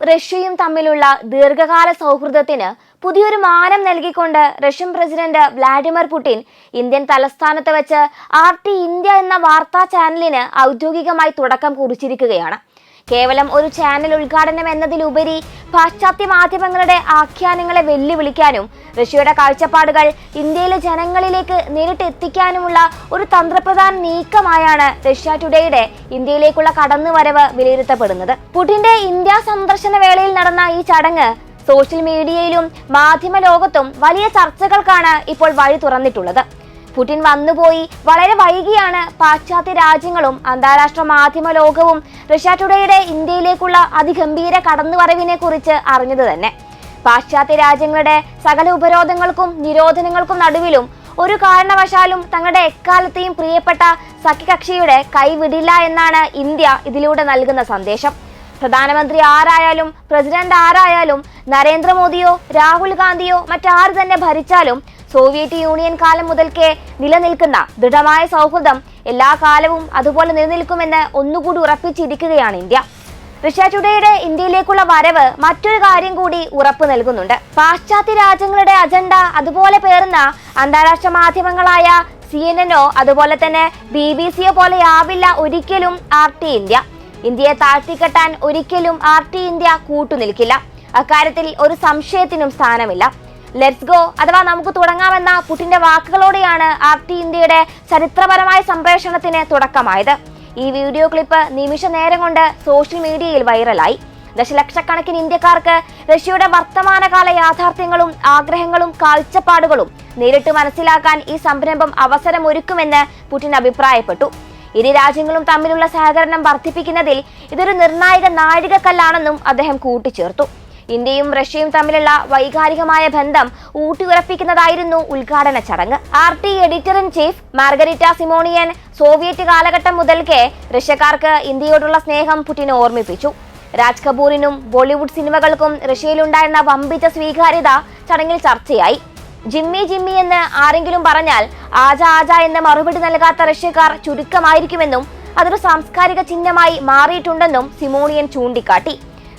റഷ്യയും തമ്മിലുള്ള ദീർഘകാല സൗഹൃദത്തിന് പുതിയൊരു മാനം നൽകിക്കൊണ്ട് Russian president Vladimir Putin Indian തലസ്ഥാനത്ത് വെച്ച് ആർ ടി ഇന്ത്യ എന്ന വാർത്താ ചാനലിന് ഔദ്യോഗികമായി തുടക്കം കുറിച്ചിരിക്കുകയാണ്. കേവലം ഒരു ചാനൽ ഉദ്ഘാടനം എന്നതിലുപരി പാശ്ചാത്യ മാധ്യമങ്ങളുടെ ആഖ്യാനങ്ങളെ വെല്ലുവിളിക്കാനും റഷ്യയുടെ കാഴ്ചപ്പാടുകൾ ഇന്ത്യയിലെ ജനങ്ങളിലേക്ക് നേരിട്ട് എത്തിക്കാനുമുള്ള ഒരു തന്ത്രപ്രധാന നീക്കമായാണ് റഷ്യ ടുഡേയുടെ ഇന്ത്യയിലേക്കുള്ള കടന്നുവരവ് വിലയിരുത്തപ്പെടുന്നത്. പുടിന്റെ ഇന്ത്യ സന്ദർശന വേളയിൽ നടന്ന ഈ ചടങ്ങ് സോഷ്യൽ മീഡിയയിലും മാധ്യമ ലോകത്തും വലിയ ചർച്ചകൾക്കാണ് ഇപ്പോൾ വഴി തുറന്നിട്ടുള്ളത്. പുടിൻ വന്നുപോയി. വളരെ വൈകിയാണ് പാശ്ചാത്യ രാജ്യങ്ങളും അന്താരാഷ്ട്ര മാധ്യമ ലോകവും റഷ്യ ടുഡേയുടെ ഇന്ത്യയിലേക്കുള്ള അതിഗംഭീര കടന്നുവരവിനെ കുറിച്ച് അറിഞ്ഞത് തന്നെ. പാശ്ചാത്യ രാജ്യങ്ങളുടെ സകല ഉപരോധങ്ങൾക്കും നിരോധനങ്ങൾക്കും നടുവിലും ഒരു കാരണവശാലും തങ്ങളുടെ എക്കാലത്തെയും പ്രിയപ്പെട്ട സഖ്യകക്ഷിയുടെ കൈവിടില്ല എന്നാണ് ഇന്ത്യ ഇതിലൂടെ നൽകുന്ന സന്ദേശം. പ്രധാനമന്ത്രി ആരായാലും പ്രസിഡന്റ് ആരായാലും നരേന്ദ്രമോദിയോ രാഹുൽ ഗാന്ധിയോ മറ്റാര് തന്നെ ഭരിച്ചാലും സോവിയറ്റ് യൂണിയൻ കാലം മുതൽക്കേ നിലനിൽക്കുന്ന ദൃഢമായ സൗഹൃദം എല്ലാ കാലവും അതുപോലെ നിലനിൽക്കുമെന്ന് ഒന്നുകൂടി ഉറപ്പിച്ചിരിക്കുകയാണ് ഇന്ത്യ. റഷ്യ ടുഡേയുടെ ഇന്ത്യയിലേക്കുള്ള വരവ് മറ്റൊരു കാര്യം കൂടി ഉറപ്പു നൽകുന്നുണ്ട്. പാശ്ചാത്യ രാജ്യങ്ങളുടെ അജണ്ട അതുപോലെ പേറുന്ന അന്താരാഷ്ട്ര മാധ്യമങ്ങളായ സി എൻ അതുപോലെ തന്നെ ബി ബി സിയോ പോലെയാവില്ല ഒരിക്കലും ആർ ടി ഇന്ത്യ. ഇന്ത്യയെ താഴ്ത്തിക്കെട്ടാൻ ഒരിക്കലും ആർ ടി ഇന്ത്യ കൂട്ടുനിൽക്കില്ല. അക്കാര്യത്തിൽ ഒരു സംശയത്തിനും സ്ഥാനമില്ല. ലെറ്റ്സ് ഗോ അഥവാ നമുക്ക് തുടങ്ങാമെന്ന പുട്ടിന്റെ വാക്കുകളോടെയാണ് ആർ ടി ഇന്ത്യയുടെ ചരിത്രപരമായ സംപ്രേഷണത്തിന് തുടക്കമായത്. ഈ വീഡിയോ ക്ലിപ്പ് നിമിഷ നേരം കൊണ്ട് സോഷ്യൽ മീഡിയയിൽ വൈറലായി. ദശലക്ഷക്കണക്കിന് ഇന്ത്യക്കാർക്ക് റഷ്യയുടെ വർത്തമാനകാല യാഥാർത്ഥ്യങ്ങളും ആഗ്രഹങ്ങളും കാഴ്ചപ്പാടുകളും നേരിട്ട് മനസ്സിലാക്കാൻ ഈ സംരംഭം അവസരമൊരുക്കുമെന്ന് പുടിൻ അഭിപ്രായപ്പെട്ടു. ഇരു രാജ്യങ്ങളും തമ്മിലുള്ള സഹകരണം വർദ്ധിപ്പിക്കുന്നതിൽ ഇതൊരു നിർണായക നാഴികക്കല്ലാണെന്നും അദ്ദേഹം കൂട്ടിച്ചേർത്തു. ഇന്ത്യയും റഷ്യയും തമ്മിലുള്ള വൈകാരികമായ ബന്ധം ഊട്ടിയുറപ്പിക്കുന്നതായിരുന്നു ഉദ്ഘാടന ചടങ്ങ്. R T editor in chief Margarita Simonyan Soviet കാലഘട്ടം മുതൽക്കേ റഷ്യക്കാർക്ക് ഇന്ത്യയോടുള്ള സ്നേഹം പുടിനെ ഓർമ്മിപ്പിച്ചു. രാജ് കപൂറിനും ബോളിവുഡ് സിനിമകൾക്കും റഷ്യയിലുണ്ടായിരുന്ന വമ്പിച്ച സ്വീകാര്യത ചടങ്ങിൽ ചർച്ചയായി. ജിമ്മി ജിമ്മി എന്ന് ആരെങ്കിലും പറഞ്ഞാൽ ആജ ആജ എന്ന മറുപടി നൽകാത്ത റഷ്യക്കാർ ചുരുക്കമായിരിക്കുമെന്നും അതൊരു സാംസ്കാരിക ചിഹ്നമായി മാറിയിട്ടുണ്ടെന്നും സിമോണിയൻ ചൂണ്ടിക്കാട്ടി.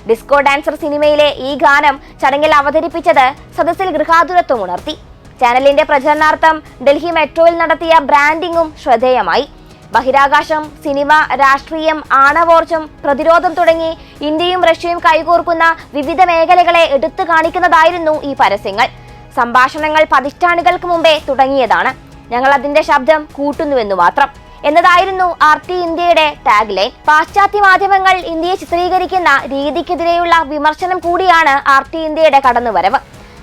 ഡിസ്കോ ഡാൻസർ സിനിമയിലെ ഈ ഗാനം ചടങ്ങിൽ അവതരിപ്പിച്ചത് സദസ്സിൽ ഗൃഹാതുരത്വം ഉണർത്തി. ചാനലിന്റെ പ്രചരണാർത്ഥം ഡൽഹി മെട്രോയിൽ നടത്തിയ ബ്രാൻഡിംഗും ശ്രദ്ധേയമായി. ബഹിരാകാശം സിനിമ രാഷ്ട്രീയം ആണവോർജം പ്രതിരോധം തുടങ്ങി ഇന്ത്യയും റഷ്യയും കൈകോർക്കുന്ന വിവിധ മേഖലകളെ എടുത്തു കാണിക്കുന്നതായിരുന്നു ഈ പരസ്യങ്ങൾ. സംഭാഷണങ്ങൾ പതിറ്റാണ്ടുകൾക്ക് മുമ്പേ തുടങ്ങിയതാണ്. ഞങ്ങൾ അതിന്റെ ശബ്ദം കൂട്ടുന്നുവെന്നു മാത്രം. എന്നതായിരുന്നു ആർ ടി ഇന്ത്യയുടെ ടാഗ് ലൈൻ പാശ്ചാത്യ മാധ്യമങ്ങൾ ഇന്ത്യയെ ചിത്രീകരിക്കുന്ന രീതിക്കെതിരെയുള്ള വിമർശനം കൂടിയാണ് ആർ ടി ഇന്ത്യയുടെ കടന്നുവരവ്.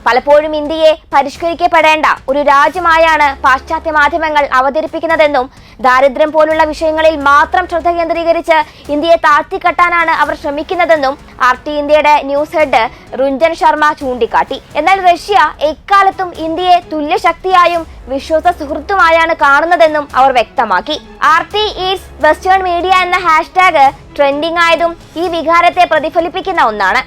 പലപ്പോഴും ഇന്ത്യയെ പരിഷ്കരിക്കപ്പെടേണ്ട ഒരു രാജ്യമായാണ് പാശ്ചാത്യ മാധ്യമങ്ങൾ അവതരിപ്പിക്കുന്നതെന്നും ദാരിദ്ര്യം പോലുള്ള വിഷയങ്ങളിൽ മാത്രം ശ്രദ്ധ കേന്ദ്രീകരിച്ച് ഇന്ത്യയെ താഴ്ത്തിക്കെട്ടാനാണ് അവർ ശ്രമിക്കുന്നതെന്നും ആർ ടി ഇന്ത്യയുടെ ന്യൂസ് ഹെഡ് റുഞ്ജൻ ശർമ്മ ചൂണ്ടിക്കാട്ടി. എന്നാൽ റഷ്യ എക്കാലത്തും ഇന്ത്യയെ തുല്യശക്തിയായും വിശ്വസ സുഹൃത്തുമായാണ് കാണുന്നതെന്നും അവർ വ്യക്തമാക്കി. R T eats western media എന്ന ഹാഷ്ടാഗ് ട്രെൻഡിംഗ് ആയതും ഈ വികാരത്തെ പ്രതിഫലിപ്പിക്കുന്ന ഒന്നാണ്.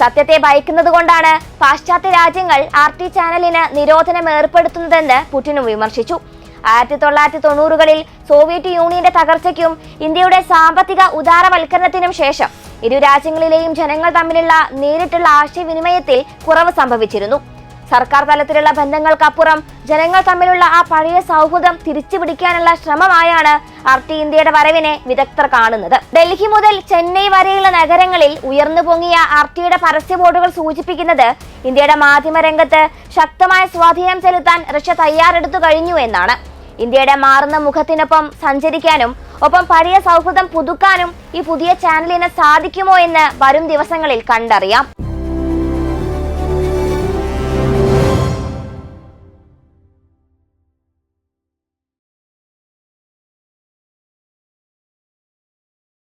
സത്യത്തെ ഭയക്കുന്നത് കൊണ്ടാണ് പാശ്ചാത്യ രാജ്യങ്ങൾ ആർ ടി ചാനലിന് നിരോധനം ഏർപ്പെടുത്തുന്നതെന്ന് പുടിനും വിമർശിച്ചു. ആയിരത്തി തൊള്ളായിരത്തി തൊണ്ണൂറുകളിൽ സോവിയറ്റ് യൂണിയന്റെ തകർച്ചയ്ക്കും ഇന്ത്യയുടെ സാമ്പത്തിക ഉദാരവൽക്കരണത്തിനും ശേഷം ഇരു രാജ്യങ്ങളിലെയും ജനങ്ങൾ തമ്മിലുള്ള നേരിട്ടുള്ള ആശയവിനിമയത്തിൽ കുറവ് സംഭവിച്ചിരുന്നു. സർക്കാർ തലത്തിലുള്ള ബന്ധങ്ങൾക്കപ്പുറം ജനങ്ങൾ തമ്മിലുള്ള ആ പഴയ സൗഹൃദം തിരിച്ചുപിടിക്കാനുള്ള ശ്രമമായാണ് ആർ ടി ഇന്ത്യയുടെ വരവിനെ വിദഗ്ധർ കാണുന്നത്. ഡൽഹി മുതൽ ചെന്നൈ വരെയുള്ള നഗരങ്ങളിൽ ഉയർന്നു പൊങ്ങിയ ആർ പരസ്യ ബോർഡുകൾ സൂചിപ്പിക്കുന്നത് ഇന്ത്യയുടെ മാധ്യമ രംഗത്ത് ശക്തമായ സ്വാധീനം ചെലുത്താൻ റഷ്യ തയ്യാറെടുത്തു കഴിഞ്ഞു എന്നാണ്. ഇന്ത്യയുടെ മാറുന്ന മുഖത്തിനൊപ്പം സഞ്ചരിക്കാനും ഒപ്പം പഴയ സൗഹൃദം പുതുക്കാനും ഈ പുതിയ ചാനലിന് സാധിക്കുമോ എന്ന് വരും ദിവസങ്ങളിൽ കണ്ടറിയാം.